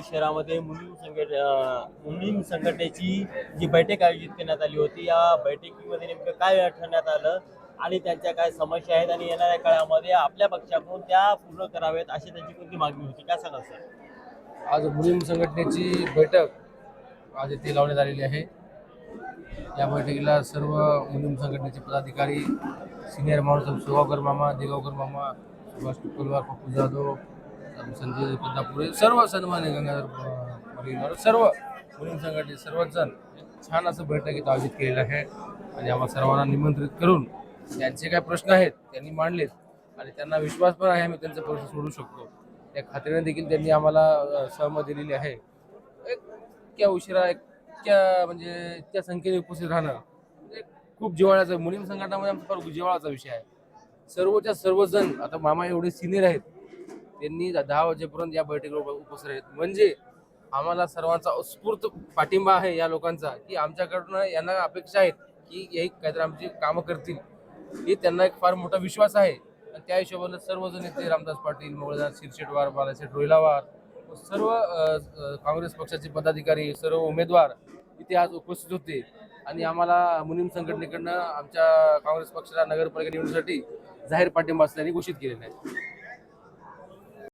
देगलूर शहरामध्ये मुलीम संघट मुलीम संघटनेची जी बैठक आयोजित करण्यात आली होती या बैठकीमध्ये नेमकं काय ठरण्यात आलं आणि त्यांच्या काय समस्या आहेत आणि येणाऱ्या काळामध्ये आपल्या पक्षाकडून त्या पूर्ण कराव्यात अशी त्यांची कोणती मागणी होती? काय सांगा सर? आज मुलीम संघटनेची बैठक आज येथे लावण्यात आलेली आहे. या बैठकीला सर्व मुलीम संघटनेचे पदाधिकारी सिनियर माणूस सुगावकर मामा देगावकर मामा सुभाष टुकलवार पप्पू जाधव संजय पद्दापुरे सर्व सन्मान्य गंगाधर परिवार सर्व मुलीम संघटने सर्वच जण एक छान असं बैठकीत आयोजित केलेलं आहे. आणि आम्हा सर्वांना निमंत्रित करून त्यांचे काय प्रश्न आहेत त्यांनी मांडलेत आणि त्यांना विश्वास पण आहे आम्ही त्यांचा प्रश्न सोडू शकतो. त्या खात्रीने देखील त्यांनी आम्हाला सहमत दिलेली आहे. इतक्या उशिरा इतक्या म्हणजे इतक्या संख्येने उपस्थित राहणं म्हणजे खूप जिव्हाळ्याचा मुलीम संघटनामध्ये आमचा फार जिव्हाळ्याचा विषय आहे. सर्वच्या सर्वजण आता मामा एवढे सिनियर आहेत त्यांनी दहा वाजेपर्यंत या बैठकीवर उपस्थित आहेत. म्हणजे आम्हाला सर्वांचा उत्स्फूर्त पाठिंबा आहे या लोकांचा की आमच्याकडनं यांना अपेक्षा आहेत की हे काहीतरी आमची कामं करतील. हे त्यांना एक फार मोठा विश्वास आहे. आणि त्या हिशोबाने सर्वजण इथे रामदास पाटील मोगळदास शिरशेटवार बालाशेठ रोहिलावार व सर्व काँग्रेस पक्षाचे पदाधिकारी सर्व उमेदवार इथे आज उपस्थित होते. आणि आम्हाला मुनीम संघटनेकडनं आमच्या काँग्रेस पक्षाला नगरपालिका निवडणुकीसाठी जाहीर पाठिंबा असल्याने घोषित केलेला आहे.